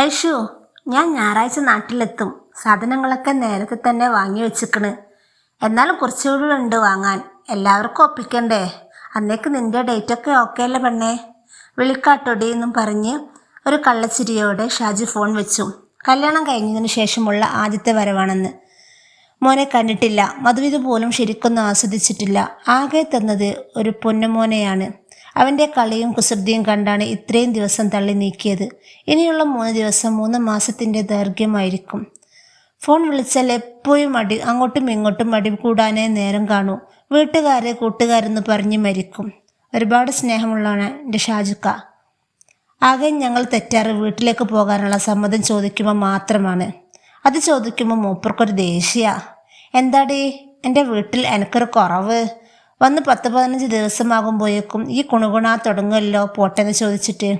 ഐഷു ഞാൻ ഞായറാഴ്ച നാട്ടിലെത്തും. സാധനങ്ങളൊക്കെ നേരത്തെ തന്നെ വാങ്ങി വെച്ചിക്കണ്. എന്നാലും കുറച്ചുകൂടി ഉണ്ട് വാങ്ങാൻ. എല്ലാവർക്കും ഒപ്പിക്കണ്ടേ? അന്നേക്ക് നിന്റെ ഡേറ്റൊക്കെ ഓക്കെ അല്ലേ പെണ്ണേ? വിളിക്കാട്ടോടി എന്നും പറഞ്ഞ് ഒരു കള്ളച്ചിരിയോടെ ഷാജി ഫോൺ വെച്ചു. കല്യാണം കഴിഞ്ഞതിന് ശേഷമുള്ള ആദ്യത്തെ വരവാണെന്ന്. മോനെ കണ്ടിട്ടില്ല. മധുവിധ പോലും ശരിക്കൊന്നും ആസ്വദിച്ചിട്ടില്ല. ആകെ തന്നത് ഒരു പൊന്നമോനെയാണ്. അവന്റെ കളിയും കുസൃതിയും കണ്ടാണ് ഇത്രയും ദിവസം തള്ളി നീക്കിയത്. ഇനിയുള്ള മൂന്ന് ദിവസം മൂന്ന് മാസത്തിന്റെ ദൈർഘ്യമായിരിക്കും. ഫോൺ വിളിച്ചാൽ എപ്പോഴും അടി അങ്ങോട്ടും ഇങ്ങോട്ടും അടി കൂടാനേ നേരം കാണൂ. വീട്ടുകാരെ കൂട്ടുകാരെന്ന് പറഞ്ഞ് മരിക്കും. ഒരുപാട് സ്നേഹമുള്ളതാണ് എന്റെ ഷാജുക്ക. ആകെ ഞങ്ങൾ തെറ്റാറ് വീട്ടിലേക്ക് പോകാനുള്ള സമ്മതം ചോദിക്കുമ്പോൾ മാത്രമാണ്. അത് ചോദിക്കുമ്പോൾ മൂപ്പർക്കൊരു ദേഷ്യ. എന്താടി എന്റെ വീട്ടിൽ എനിക്കൊരു കുറവ്. വന്ന് പത്ത് പതിനഞ്ച് ദിവസമാകുമ്പോഴേക്കും ഈ കുണുകുണാ തുടങ്ങുമല്ലോ പോട്ടെന്ന് ചോദിച്ചിട്ട്.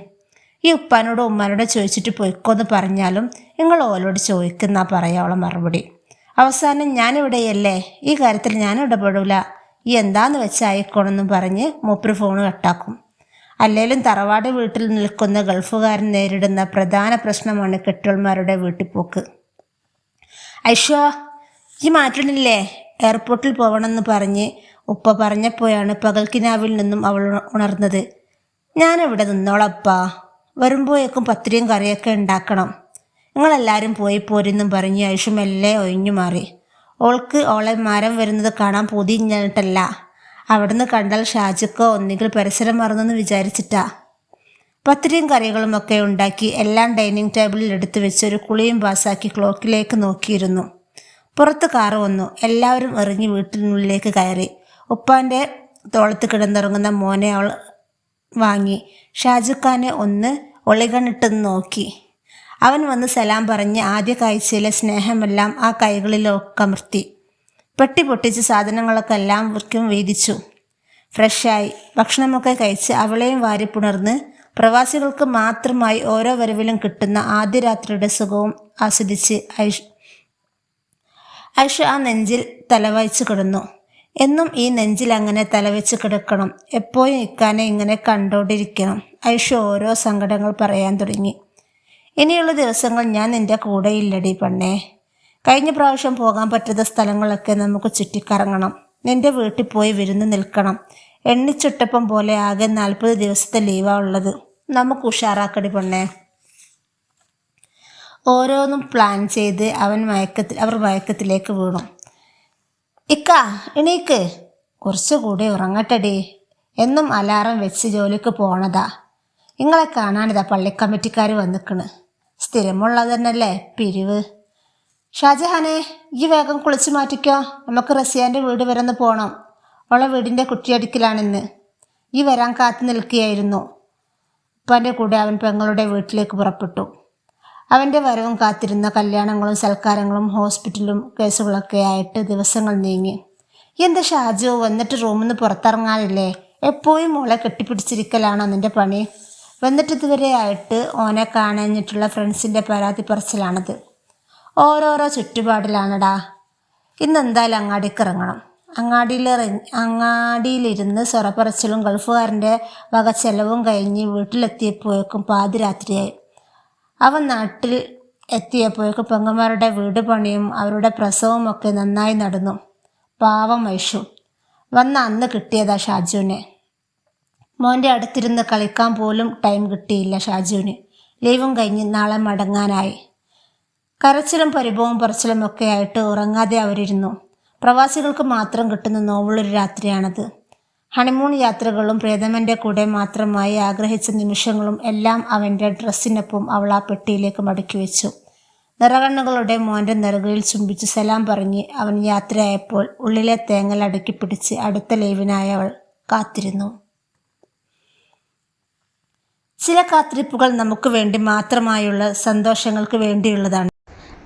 ഈ ഉപ്പാനോടും ഉമ്മാനോടും ചോദിച്ചിട്ട് പോയിക്കോന്ന് പറഞ്ഞാലും നിങ്ങൾ ഓലോട് ചോദിക്കുന്ന പറയാവള മറുപടി. അവസാനം ഞാനിവിടെയല്ലേ ഈ കാര്യത്തിൽ ഞാൻ ഇടപെടില്ല ഈ എന്താന്ന് വെച്ചായിക്കോണെന്നും പറഞ്ഞ് മൂപ്പര് ഫോൺ കട്ടാക്കും. അല്ലേലും തറവാട് വീട്ടിൽ നിൽക്കുന്ന ഗൾഫുകാരൻ നേരിടുന്ന പ്രധാന പ്രശ്നമാണ് കെട്ടിയന്മാരുടെ വീട്ടിപ്പോക്ക് ഐഷോ ഈ മാറ്റണില്ലേ എയർപോർട്ടിൽ പോകണമെന്ന് പറഞ്ഞ് ഉപ്പ പറഞ്ഞപ്പോഴാണ് പകൽക്കിനാവിൽ നിന്നും അവൾ ഉണർന്നത്. ഞാനിവിടെ നിന്നോളപ്പാ. വരുമ്പോഴേക്കും പത്തിരിയും കറിയൊക്കെ ഉണ്ടാക്കണം. നിങ്ങളെല്ലാവരും പോയി പോരെന്നും പറഞ്ഞ് ഐഷു മെല്ലെ ഒഴിഞ്ഞു മാറി. ഓൾക്ക് ഓളെ മരം വരുന്നത് കാണാൻ പൊതിഞ്ഞിട്ടല്ല. അവിടുന്ന് കണ്ടാൽ ഷാജിക്കോ ഒന്നുകിൽ പരിസരം മറന്നെന്ന് വിചാരിച്ചിട്ടാ. പത്തിരിയും കറികളും ഒക്കെ ഉണ്ടാക്കി എല്ലാം ഡൈനിങ് ടേബിളിൽ എടുത്തു വെച്ച് ഒരു കുളിയും പാസ്സാക്കി ക്ലോക്കിലേക്ക് നോക്കിയിരുന്നു. പുറത്ത് കാറ് വന്നു. എല്ലാവരും എറിഞ്ഞ് വീട്ടിനുള്ളിലേക്ക് കയറി. ഉപ്പാന്റെ തോളത്ത് കിടന്നിറങ്ങുന്ന മോനെ അവൾ വാങ്ങി. ഷാജുഖാനെ ഒന്ന് ഒളികണിട്ട് നോക്കി. അവൻ വന്ന് സലാം പറഞ്ഞ് ആദ്യ കാഴ്ചയിലെ സ്നേഹമെല്ലാം ആ കൈകളിലൊക്കെ അമർത്തി. പെട്ടി പൊട്ടിച്ച് സാധനങ്ങളൊക്കെ എല്ലാം വൃക്കും വീതിച്ചു. ഫ്രഷായി. ഭക്ഷണമൊക്കെ കഴിച്ച് അവളെയും വാരിപ്പുണർന്ന് പ്രവാസികൾക്ക് മാത്രമായി ഓരോ വരവിലും കിട്ടുന്ന ആദ്യ രാത്രിയുടെ സുഖവും ആസ്വദിച്ച് ഐഷ് ഐഷ ആ നെഞ്ചിൽ തലവായിച്ചു കിടന്നു. എന്നും ഈ നെഞ്ചിൽ അങ്ങനെ തലവെച്ച് കിടക്കണം. എപ്പോഴും ഇക്കാനെ ഇങ്ങനെ കണ്ടോണ്ടിരിക്കണം. ഐഷ ഓരോ സങ്കടങ്ങൾ പറയാൻ തുടങ്ങി. ഇനിയുള്ള ദിവസങ്ങൾ ഞാൻ നിന്റെ കൂടെയില്ലടി പെണ്ണേ. കഴിഞ്ഞ പ്രാവശ്യം പോകാൻ പറ്റുന്ന സ്ഥലങ്ങളൊക്കെ നമുക്ക് ചുറ്റിക്കറങ്ങണം. നിന്റെ വീട്ടിൽ പോയി വിരുന്ന് നിൽക്കണം. എണ്ണിച്ചുട്ടപ്പം പോലെ ആകെ നാൽപ്പത് ദിവസത്തെ ലീവാ ഉള്ളത്. നമുക്ക് ഉഷാറാക്കടി പെണ്ണേ. ഓരോന്നും പ്ലാൻ ചെയ്ത് അവൻ മയക്കത്തിൽ അവർ മയക്കത്തിലേക്ക് വീണു. ഇക്ക എണീക്ക്. കുറച്ചുകൂടി ഉറങ്ങട്ടടി. എന്നും അലാറം വെച്ച് ജോലിക്ക് പോണതാ. നിങ്ങളെ കാണാനിതാ പള്ളിക്കമ്മിറ്റിക്കാർ വന്നിക്കണ്. സ്ഥിരമുള്ളത് തന്നെയല്ലേ പിരിവ്. ഷാജഹാനെ ഈ വേഗം കുളിച്ച് മാറ്റിക്കോ. നമുക്ക് റസിയാന്റെ വീട് വരെ ഒന്ന് പോകണം അവളെ വീടിന്റെ കുറ്റിയടിക്കലാണിന്ന്. ഈ വരാൻ കാത്തു നിൽക്കുകയായിരുന്നു. ഉപ്പാന്റെ കൂടെ അവൻ പെങ്ങളുടെ വീട്ടിലേക്ക് പുറപ്പെട്ടു. അവന്റെ വരവും കാത്തിരുന്ന കല്യാണങ്ങളും സൽക്കാരങ്ങളും ഹോസ്പിറ്റലും കേസുകളൊക്കെ ആയിട്ട് ദിവസങ്ങൾ നീങ്ങി. എന്താ ഷാജു വന്നിട്ട് റൂമിൽ നിന്ന് പുറത്തിറങ്ങാറില്ലേ എപ്പോഴും മോളെ കെട്ടിപ്പിടിച്ചിരിക്കലാണോ നിന്റെ പണി? വന്നിട്ട് ഇതുവരെ ആയിട്ട് ഓനെ കാണഞ്ഞിട്ടുള്ള ഫ്രണ്ട്സിന്റെ പരാതി പറച്ചിലാണത്. ഓരോരോ ചുറ്റുപാടിലാണടാ. ഇന്ന് എന്തായാലും അങ്ങാടിക്ക് ഇറങ്ങണം. അങ്ങാടിയിൽ അങ്ങാടിയിലിരുന്ന് സ്വറപ്പറച്ചിലും ഗൾഫുകാരന്റെ വക ചെലവും കഴിഞ്ഞ് വീട്ടിലെത്തിയപ്പോഴേക്കും പാതിരാത്രിയായി. അവൻ നാട്ടിൽ എത്തിയപ്പോഴേക്കും പെങ്ങന്മാരുടെ വീട് പണിയും അവരുടെ പ്രസവവും ഒക്കെ നന്നായി നടന്നു. പാവം വൈഷു വന്ന അന്ന് കിട്ടിയതാ ഷാജുവിനെ. മോന്റെ അടുത്തിരുന്ന് കളിക്കാൻ പോലും ടൈം കിട്ടിയില്ല ഷാജുവിന്. ലീവും കഴിഞ്ഞ് നാളെ മടങ്ങാനായി. കരച്ചിലും പരിഭവവും പറച്ചിലും ഒക്കെ ആയിട്ട് ഉറങ്ങാതെ അവരിരുന്നു. പ്രവാസികൾക്ക് മാത്രം കിട്ടുന്ന നോവളൊരു രാത്രിയാണത്. ഹണിമൂൺ യാത്രകളും പ്രേതമന്റെ കൂടെ മാത്രമായി ആഗ്രഹിച്ച നിമിഷങ്ങളും എല്ലാം അവന്റെ ഡ്രസ്സിനൊപ്പം അവൾ ആ പെട്ടിയിലേക്ക് മടക്കി വെച്ചു. നിറകണ്ണുകളുടെ മോന്റെ നിറകയിൽ ചുംബിച്ച് സലാം പറഞ്ഞ് അവൻ യാത്രയായപ്പോൾ ഉള്ളിലെ തേങ്ങൽ അടുക്കി പിടിച്ച് അടുത്ത ലീവിനായി അവൾ കാത്തിരുന്നു. ചില കാത്തിരിപ്പുകൾ നമുക്ക് വേണ്ടി മാത്രമായുള്ള സന്തോഷങ്ങൾക്ക് വേണ്ടിയുള്ളതാണ്.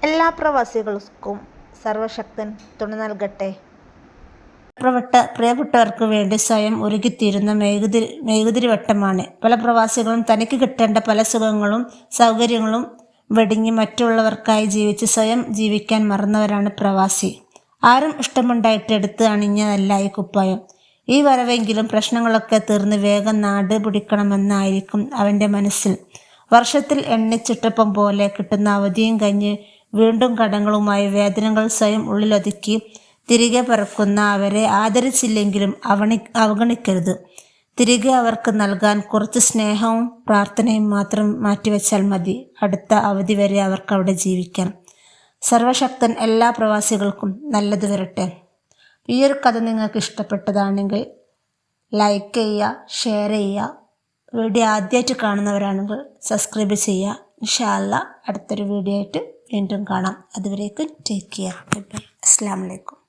എല്ലാ പ്രവാസികൾക്കും സർവശക്തൻ തുണ നൽകട്ടെ. പ്രിയപ്പെട്ട പ്രിയപ്പെട്ടവർക്ക് വേണ്ടി സ്വയം ഒരുക്കിത്തീരുന്ന മെഴുകുതിരി വട്ടമാണ് പല പ്രവാസികളും തനിക്ക് കിട്ടേണ്ട പല സുഖങ്ങളും സൗകര്യങ്ങളും വെടിഞ്ഞ് മറ്റുള്ളവർക്കായി ജീവിച്ച് സ്വയം ജീവിക്കാൻ മറന്നവരാണ് പ്രവാസി. ആരും ഇഷ്ടമുണ്ടായിട്ട് എടുത്ത് അണിഞ്ഞതല്ല ഈ കുപ്പായം. ഈ വരവെങ്കിലും പ്രശ്നങ്ങളൊക്കെ തീർന്ന് വേഗം നാട് പിടിക്കണമെന്നായിരിക്കും അവന്റെ മനസ്സിൽ. വർഷത്തിൽ എണ്ണിച്ചിട്ടപ്പം പോലെ കിട്ടുന്ന അവധിയും കഴിഞ്ഞ് വീണ്ടും കടങ്ങളുമായി വേദനകൾ സ്വയം ഉള്ളിലൊതുക്കി തിരികെ പറക്കുന്ന അവരെ ആദരിച്ചില്ലെങ്കിലും അവണി അവഗണിക്കരുത്. തിരികെ അവർക്ക് നൽകാൻ കുറച്ച് സ്നേഹവും പ്രാർത്ഥനയും മാത്രം മാറ്റിവെച്ചാൽ മതി. അടുത്ത അവധി വരെ അവർക്ക് അവിടെ ജീവിക്കാം. സർവശക്തൻ എല്ലാ പ്രവാസികൾക്കും നല്ലത് വരട്ടെ. ഈ ഒരു കഥ നിങ്ങൾക്ക് ഇഷ്ടപ്പെട്ടതാണെങ്കിൽ ലൈക്ക് ചെയ്യുക ഷെയർ ചെയ്യുക. വീഡിയോ ആദ്യമായിട്ട് കാണുന്നവരാണെങ്കിൽ സബ്സ്ക്രൈബ് ചെയ്യുക. ഇൻഷാല്ല അടുത്തൊരു വീഡിയോ ആയിട്ട് വീണ്ടും കാണാം. അതുവരേക്കും ടേക്ക് കെയർ ബൈ അസ്സാം വലൈക്കും